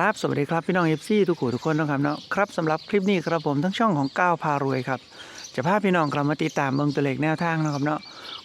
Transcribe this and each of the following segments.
ครับสวัสดีครับพี่น้องเอฟซีทุกคู่ทุกคนนะครับเนาะครับสำหรับคลิปนี้ครับผมทั้งช่องของก้าวพารวยครับจะพาพี่น้องกลับมาติดตามเบิ่งตัวเลขแนวทางนะครับเนาะ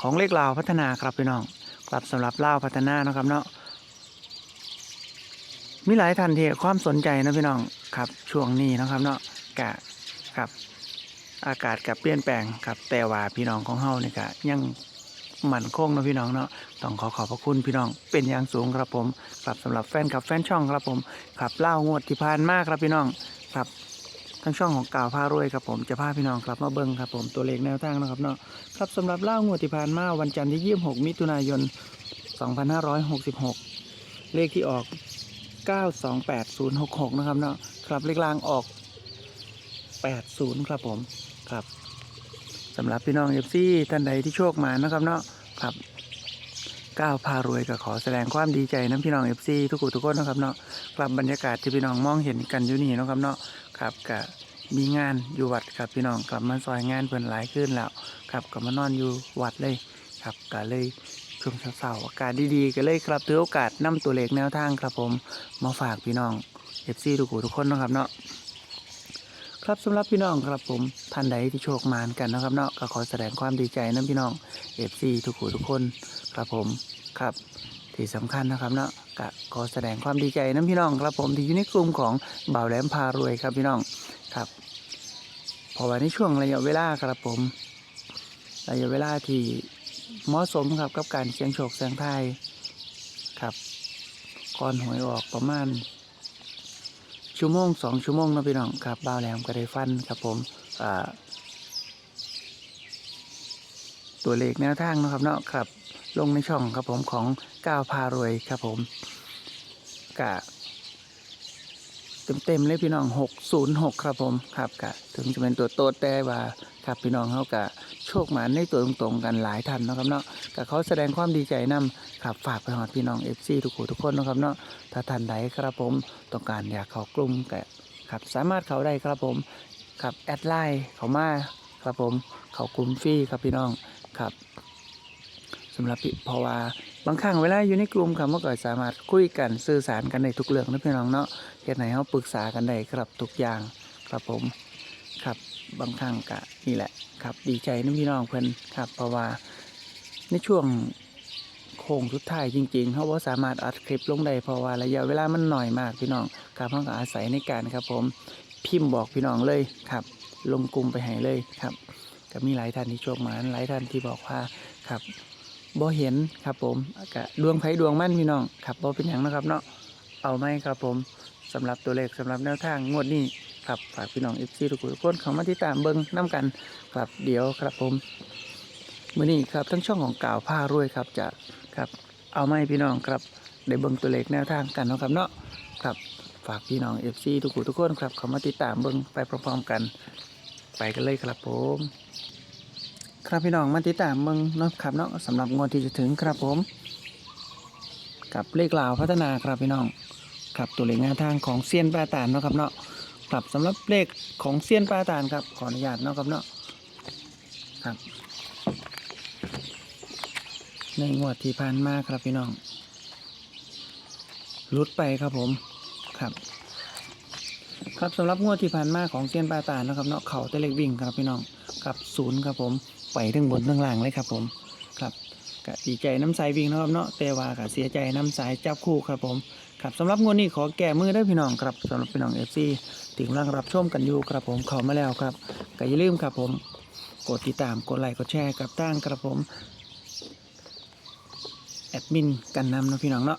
ของเลขลาวพัฒนาครับพี่น้องครับสำหรับลาวพัฒนานะครับเนาะมีหลายท่านที่ความสนใจนะพี่น้องครับช่วงนี้นะครับเนาะกะครับ อากาศกับเปลี่ยนแปลงครับแต่ว่าพี่น้องของเฮานี่กะยัง มั่นคงนะพี่น้องเนาะต้องขอขอบพระคุณพี่น้องเป็นอย่างสูงครับผมครับสำหรับแฟนคลับแฟนช่องครับผมครับเล่างวดที่ผ่านมากครับพี่น้องครับทั้งช่องของกล่าวพารวยครับผมจะพาพี่น้องครับมาเบิ่งครับผมตัวเลขแนวทางนะครับเนาะครับสำหรับเล่างวดที่ผ่านมาวันจันทร์ที่ 26 มิถุนายน 2566 เลขที่ออก 928066 นะครับเนาะครับเลขล่างออก 80 ครับผมครับสำหรับพี่น้องเอฟซีท่านใดที่โชคมานะครับเนาะ ครับก้าวพารวยก็ขอแสดงความดีใจน้ำพี่น้องเอฟซีทุกคนทุกคนนะครับเนาะกลับบรรยากาศที่พี่น้องมองเห็นกันอยู่นี่นะครับเนาะครับก็มีงานอยู่วัดครับพี่น้องกลับมาซอยงานเพิ่นหลายขึ้นแล้วครับก็มานอนอยู่วัดเลยครับก็เลยช่วงเช้าๆอากาศดีๆก็เลยครับถือโอกาสนำตัวเลขแนวทางครับผมมาฝากพี่น้องเอฟซีทุกคนทุกคนนะครับเนาะ ครับสำหรับพี่น้องครับผมท่านใดที่โชคมานกันนะครับเนาะก็ขอแสดงความดีใจนะพี่น้องเอฟซีทุกผู้ทุกคนครับผมครับที่สำคัญนะครับเนาะก็ขอแสดงความดีใจนะพี่น้องครับผมที่อยู่ในกลุ่มของบ่าวแหลมพารวยครับพี่น้องครับพอวันในช่วงระยะเวลาครับผม ระยะเวลาที่เหมาะสมครับกับการเสี่ยงโชคเสี่ยงทยครับก่อนหวยออกประมาณ ชั่วโมงสองชั่วโมงนะพี่น้องครับบ้าแหลมก็ได้ฟันครับผมตัวเลขแนวทางนะครับเนาะครับ ลงในช่องครับผมของก้าวพารวยครับผมกะ เต็มๆเลยพี่น้องหกศูนย์หกครับผมครับกะถึงจะเป็นตัวโตแต่ว่าครับพี่น้องเขากะโชคหมาในตัวตรงๆกันหลายท่านนะครับเนาะกะเขาแสดงความดีใจนำครับฝากไปหอดพี่น้องเอฟซีทุกคนทุกคนนะครับเนาะถ้าท่านใดครับผมต้องการอยากเข้ากลุ่มก็ครับสามารถเข้าได้ครับผมครับแอดไลน์เขามาครับผมเข้ากลุ่มฟรีครับพี่น้องครับสำหรับพี่เพราะว่า บางครั้งเวลาอยู่ในกลุ่มครับมันก็สามารถคุยกันสื่อสารกันได้ทุกเรื่องนะพี่น้องเนาะเฮ็ดไหนเฮาปรึกษากันได้ครับทุกอย่างครับผมครับบางครั้งก็นี่แหละครับดีใจนะพี่น้องเพิ่นครับ เพราะว่าในช่วงโค้งสุดท้ายจริงๆเขาว่าสามารถอัดคลิปลงได้เพราะว่าระยะเวลามันหน่อยมากพี่น้องครับเขาก็อาศัยในการครับ ผมพิมพ์บอกพี่น้องเลยครับ ลงกลุ่มไปให้เลยครับก็มีหลายท่านที่โชคมาหลายท่านที่บอกว่าครับ บ่เห็นครับผมก็ดวงไผดวงมั่นพี่น้องครับบ่เป็นอย่างนะครับเนาะเอาไหมครับผมสำหรับตัวเลขสำหรับแนวทางงวดนี้ครับฝากพี่น้องเอฟซีทุกคนทุกคนเข้ามาติดตามเบิ้งน้ำกันครับเดี๋ยวครับผมมื้อนี้ครับทั้งช่องของกล่าวผ้ารวยครับจะครับเอาไหมพี่น้องครับได้เบิ่งตัวเลขแนวทางกันนะครับเนาะครับฝากพี่น้องเอฟซีทุกคนทุกคนครับเขามาติดตามเบิ่งไปพร้อมๆกัน ไปกันเลยครับผม ครับพี่น้องมาติดตามเบิ่งเนาะครับเนาะสำหรับงวดที่จะถึงครับผม กับเลขลาวพัฒนาครับพี่น้องครับตัวเลขแนวทางของเซียนปลาตานเนาะครับเนาะครับสำหรับเลขของเซียนปลาตานครับขออนุญาตเนาะครับเนาะครับในงวดที่ผ่านมาครับพี่น้องหลุดไปครับผมครับ ครับสำหรับงวดที่ผ่านมาของเซียนปลาตานะครับเนาะเขาแต่เล็กวิ่งครับพี่น้องครับศูนย์ครับผมไปทั้งบนทั้งล่างเลยครับผมครับก็ดีใจน้ำสายวิ่งนะครับเนาะแต่ว่าก็เสียใจน้ำสายจับคู่ครับผมครับสำหรับงวดนี้ขอแก้มือได้พี่น้องครับสำหรับพี่น้องเอฟซีถึงกำลังรับชมกันอยู่ครับผมเข้ามาแล้วครับก็อย่าลืมครับผมกดติดตามกดไลค์กดแชร์กับตั้งครับผมแอดมินกันนำนะพี่น้องเนาะ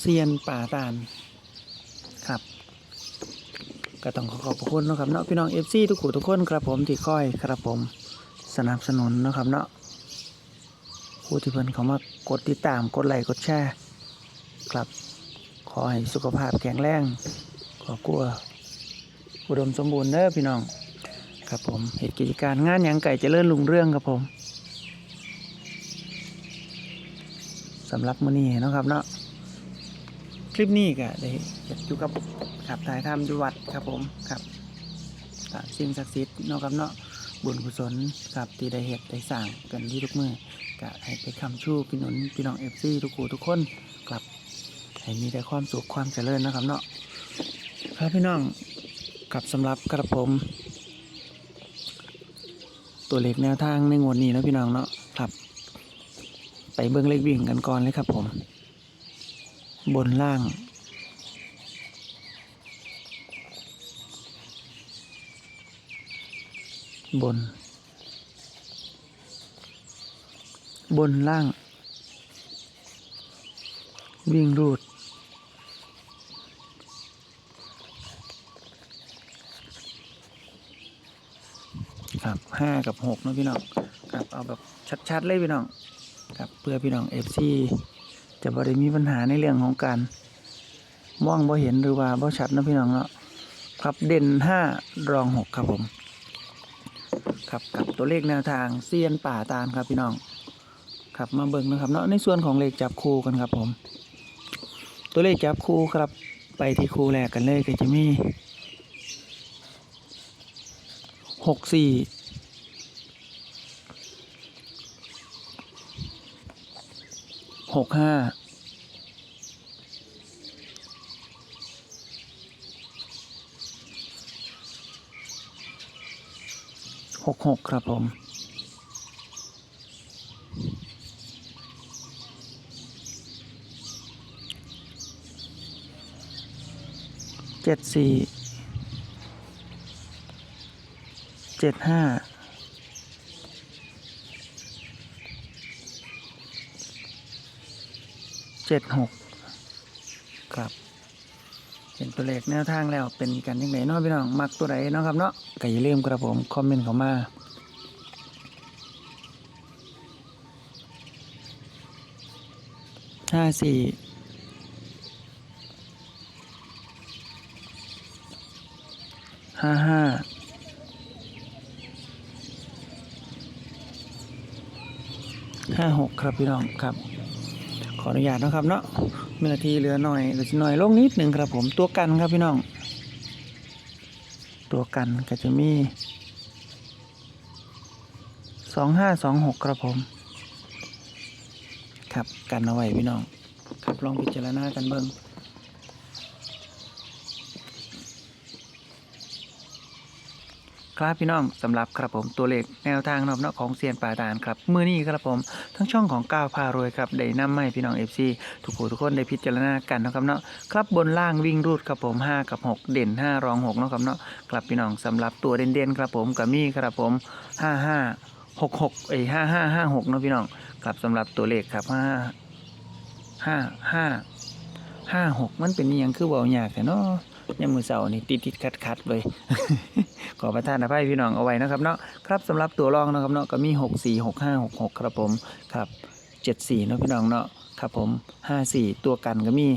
เซียนป่าตาลครับก็ต้องขอขอบคุณนะครับเนาะพี่น้องเอฟซีทุกคู่ทุกคนครับผมที่คอยครับผมสนับสนุนนะครับเนาะผู้ที่เพิ่นเขามากดติดตามกดไลค์กดแชร์ครับขอให้สุขภาพแข็งแรงขอกลัวอุดมสมบูรณ์เด้อพี่น้องครับผมเหตุกิจการงานยังไก่เจริญรุ่งเรื่องครับผมสำหรับมื้อนี้นะครับเนาะ คลิปนี้ก็ได้เฮ็ดอยู่กับขับถ่ายทำอยู่วัดครับผมครับตามสิ่งศักดิ์สิทธิ์เนาะครับเนาะบุญกุศลครับที่ได้เฮ็ดได้สร้างกันที่ทุกมือก็ให้ไปคำชูพี่หนุนพี่น้องเอฟซีทุกคู่ทุกคนครับให้มีแต่ความสุขความเจริญนะครับเนาะครับพี่น้องกับสำหรับกระผมตัวเลขแนวทางในงวดนี้นะพี่น้องเนาะครับ ไปเบิ้องเลขวิ่งกันก่อนเลยครับผม บนล่าง บน บนล่าง วิ่งรูด ครับห้ากับหกนะพี่น้องครับเอาแบบชัด ๆ เลยพี่น้องครับเพื่อพี่น้องเอฟซี จะบ่ได้มีปัญหาในเรื่องของการมองบ่เห็นหรือว่าบ่ชัดนะพี่น้องเนาะครับเด่นห้ารองหกครับผมครับกับตัวเลขแนวทางเซียนป่าตาลครับพี่น้องครับมาเบิ่งนะครับเนาะในส่วนของเลขจับคู่กันครับผม ตัวเลขจับคู่ครับ ไปที่คู่แรกกันเลยก็จะมีหกสี่ หกห้าหกหกครับผมเจ็ดสี่เจ็ดห้า เจ็ดหกครับเป็นตัวเลขแนวทางแล้วเป็นกันยังไงเนาะพี่น้องมักตัวไหนเนาะครับเนาะก็อย่าลืมกระผมคอมเมนต์เข้ามาห้าสี่ห้าห้าห้าหกครับพี่น้องครับ ขออนุญาตนะครับเนาะเมื่อนาทีเหลือหน่อยเหลือหน่อยลงนิดหนึ่งครับผมตัวกันครับพี่น้อง ตัวกันก็จะมีสองห้าสองหกครับผม ครับกันเอาไว้พี่น้อง ครับลองพิจารณากันเบิ้ง ครับพี่น้องสำหรับครับผมตัวเลขแนวทางนอบนาะของเซียนป่าดานครับมือนี้ครับผมทั้งช่องของก้าวพารวยครับได้นำมาให้พี่น้องเอฟซีทุกผู้ทุกคนได้พิจารณากันนะครับเนาะครับบนล่างวิ่งรูดครับผม 5 กับ 6 เด่น 5 รอง6นะครับเนาะครับพี่น้องสำหรับตัวเด่นๆครับผมกับมี่ครับผม 5 5 6 6เอ้ย5 5 5 6เนาะพี่น้องครับสำหรับตัวเลขครับ 5 5 5 5 6 มันเป็นอหยังคือเบาหยากแต่เนาะ ยามมือเสาร์นี่ติดติดขัดขัดเลย ขอประทานอภัยพี่น้องเอาไว้นะครับเนาะครับสำหรับตัวรองนะครับเนาะก็มี 6 4 6 5 6 6 ครับผมครับ 7 4เนาะพี่น้องเนาะครับผม 5 4 ตัวกันก็มี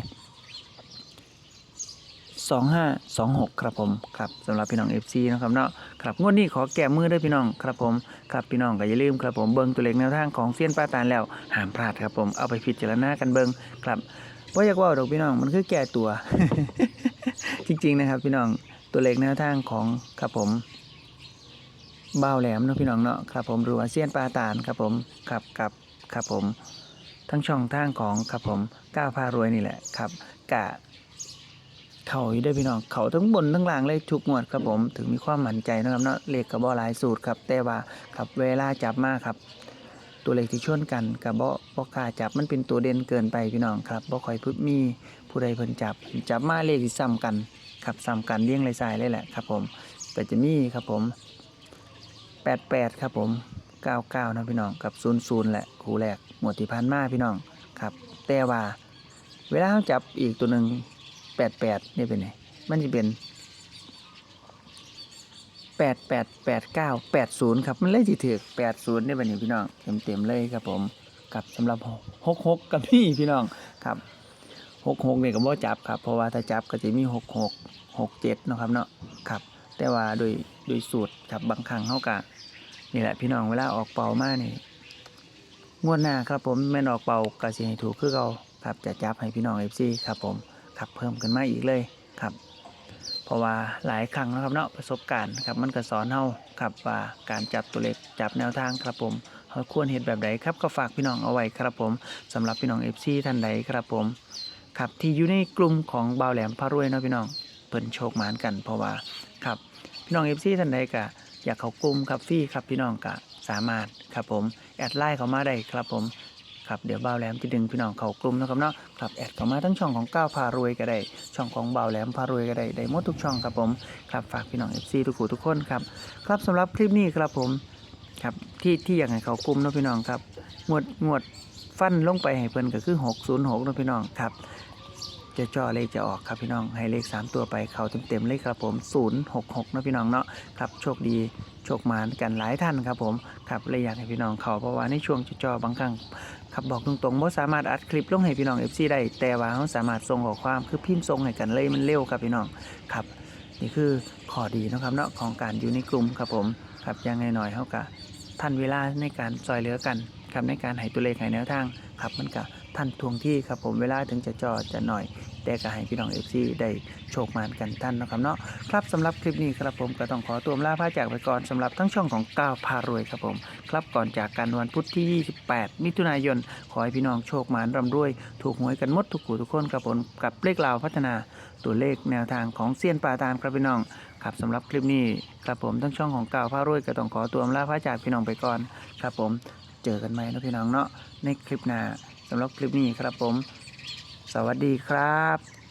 2 5 2 6 ครับผมครับสำหรับพี่น้อง FC นะครับเนาะครับงวดนี้ขอแก้มือด้วยพี่น้องครับผมครับพี่น้องก็อย่าลืมครับผมเบิ่งตัวเลขแนวทางของเซียนป้าตาลแล้วห้ามพลาดครับผมเอาไปพิจารณากันเบิ่งครับว่าอยากว่าดอกพี่น้องมันคือแก่ตัว จริง ๆ นะครับ พี่น้องตัวเลขแนวทางของครับผมเบ้าแหลมเนาะพี่น้องเนาะครับผมรือว่าเซียนปลาตาลครับผมครับกับครับผม ทั้งช่องทางของครับผมก้าวพารวยนี่แหละครับกะเขาอยู่ด้พี่น้องเขาทั้งบนทั้งล่างเลยทุกงวดครับผมถึงมีความมั่นใจนะครับเนาะเลขกับบอหลายสูตรครับแต่ว่าครับเวลาจับมาครับ ตัวเลขที่ชนกันกับบอบอคาจับมันเป็นตัวเด่นเกินไปพี่น้องครับบอคอยพึบมีผู้ใดเพิ่นจับ จับมาเลขที่ซ้ำกันครับซ้ำกันเลี้ยงเลยสายเลยแหละครับผมก็จะมีครับผม 88 ครับผม 99 นะพี่น้องกับ 00 แหละคู่แรกหมวดที่พันมาพี่น้องครับ แต่ว่า เวลาเราจับอีกตัวหนึ่งแปดแปดนี่เป็นไงมันจะเป็น ดแปดแปดเก้าแปดศูนย์ครับมันเลยสิถือแปดศูนย์นี่เป็นพี่น้องเต็มเต็มๆเลยครับผมกับสำหรับหกหกกับพี่พี่น้องครับหกหกเนี่ยก็บ่จับครับเพราะว่าถ้าจับก็จะมีหกหกหกเจ็ดนะครับเนาะครับ แต่ว่าโดยโดยสูตรครับบางครั้งเขากะนี่แหละพี่น้องเวลาออกเป่ามานี่งวดหน้าครับผมแม่นออกเป่ากระสีให้ถูกคือเราครับจะจับให้พี่น้องเอฟซีครับผมครับเพิ่มกันมาอีกเลยครับ เพราะว่าหลายครั้งนะครับเนาะประสบการณ์ครับมันก็สอนเฮาครับว่าการจับตัวเลขจับแนวทางครับผมเราควรเห็นแบบใดครับก็ฝากพี่น้องเอาไว้ครับผมสำหรับพี่น้องเอฟซีท่านใดครับผมครับที่อยู่ในกลุ่มของบ่าวแหลมพารวยเนาะพี่น้องเพิ่นโชคหมานกันเพราะว่าครับพี่น้องเอฟซีท่านใดก็อยากเข้ากลุ่มครับฟรีครับพี่น้องก็สามารถครับผมแอดไลน์เข้ามาได้ครับผม ครับเดี๋ยวบ่าวแหลมจะดึงพี่น้องเขากลุ่มนะครับเนาะครับแอดเข้ามาทั้งช่องของก้าวพารวยก็ได้ ช่องของบ่าวแหลมพารวยก็ได้ได้หมดทุกช่องครับผมครับฝากพี่น้องเอฟซีทุกคู่ทุกคนครับครับสำหรับคลิปนี้ครับผมครับที่ที่อยากให้เขากลุ่มนะพี่น้องครับงวดงวดฟันลงไปให้เพิ่นก็คือ606นะพี่น้องครับจะจ่อเลขจะออกครับพี่น้องให้เลขสามตัวไปเขาเต็มๆเลยครับผม 066นะพี่น้องเนาะครับโชคดีโชคมากันหลายท่านครับผมครับเลยอยากให้พี่น้องเขาเพราะว่าในช่วงจอบางครั้ง ครับบอกตรงๆว่าสามารถอัดคลิปลงให้พี่น้อง FC ได้แต่ว่าเขาสามารถส่งข้อความคือพิมพ์ส่งให้กันเลยมันเร็วครับพี่น้องครับ นี่คือข้อดีนะครับเนาะของการอยู่ในกลุ่มครับผมครับอยังไงหน่อยเขากะทันเวลาในการซอยเหลือกันครับในการให้ตัวเลขให้แนวทางครับมันกะ ทันทวงที่ครับผมเวลาถึงจะจอจะหน่อย แต่ก็ให้พี่น้อง FC ได้โชคมานกันท่านนะครับเนาะครับสำหรับคลิปนี้ครับผมก็ต้องขอตัวลาพระจากไปก่อนสำหรับทั้งช่องของก้าวพารวยครับผมครับก่อนจากกันวันพุธที่ 28 มิถุนายน ขอให้พี่น้องโชคมานร่ำรวย ถูกหวยกันหมดทุกผู้ทุกคนครับผมกับเลขลาวพัฒนาตัวเลขแนวทางของเซียนปาตานครับพี่น้องครับสำหรับคลิปนี้ครับผมทั้งช่องของก้าวพารวยก็ต้องขอตัวลาพระจากพี่น้องไปก่อนครับผมเจอกันใหม่นะพี่น้องเนาะในคลิปหน้า สำหรับคลิปนี้ครับผม สวัสดีครับ